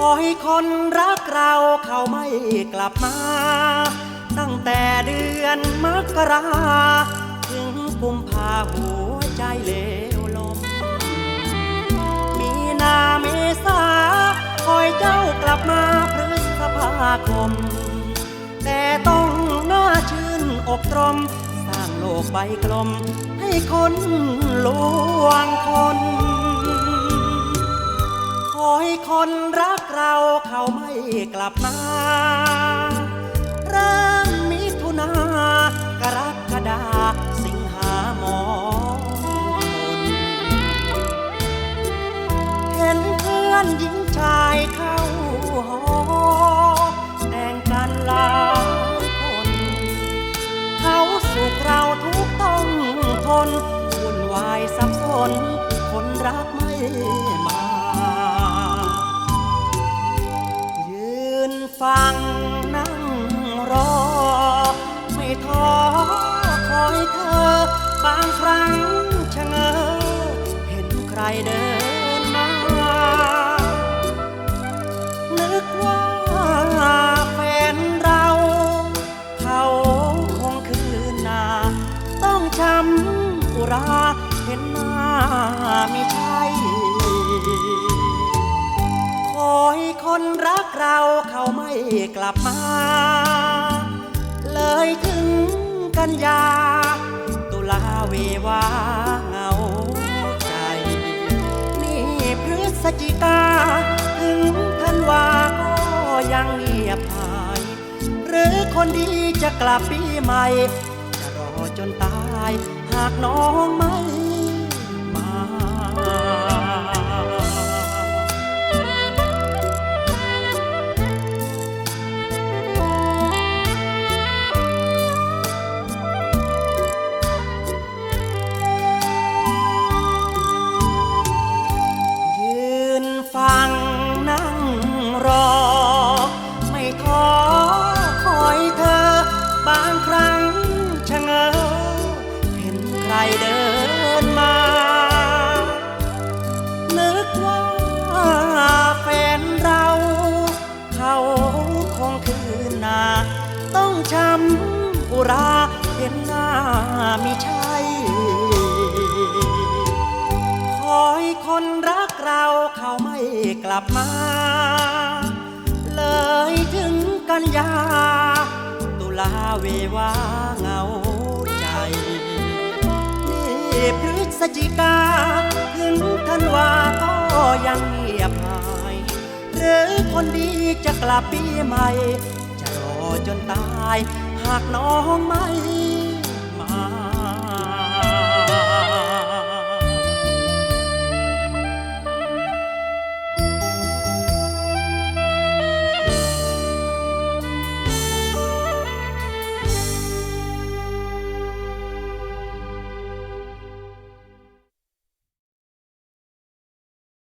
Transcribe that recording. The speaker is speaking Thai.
คนรักเราเขาไม่กลับมา ตั้งแต่เดือนมกราถึงกุมภาหัวใจเลวลม มีนาเมษาคอยเจ้ากลับมาพฤษภาคม แต่ต้องหน้าชื่นอกตรม สร้างโลกใบกลม ให้คนลวงคน คนรักเราเขาไม่กลับมาเริ่มมิถุนากรกฎาสิงหาหมอเห็นเพื่อนหญิงชายเข้าหอแต่งกันหลายคน เขาสุขเราทุกต้องทนวุ่นวายสับสนคนรักไม่มา ฟังนั่งรอ ไม่ท้อคอยเธอ บางครั้งชะเง้อเห็นใครเดินมา นึกว่าแฟนเรา เขาคงคืนนา ต้องช้ำอุราเห็นหน้าไม่ใช่คอยคนรักเราเขา กลับมา เลยถึงกันยา ตุลาเววาเงาใจ นี่พฤศจิกา ถึงธันวาก็ยังเงียบหาย หรือคนดีจะกลับปีใหม่ จะรอจนตาย หากน้องมา ห็นใครเดินมา นึกว่าแฟนเรา เขาคงคืนนา ต้องช้ำอุราเห็นหน้ามิใช่คอยคนรักเราเขาไม่กลับมา เลยถึงกันยา ตุลาเววาเงา ศจิกา ถึงธันวาก็ยังเงียบหายหรือคนดีจะกลับปีใหม่ จะรอจนตาย หากน้องไม่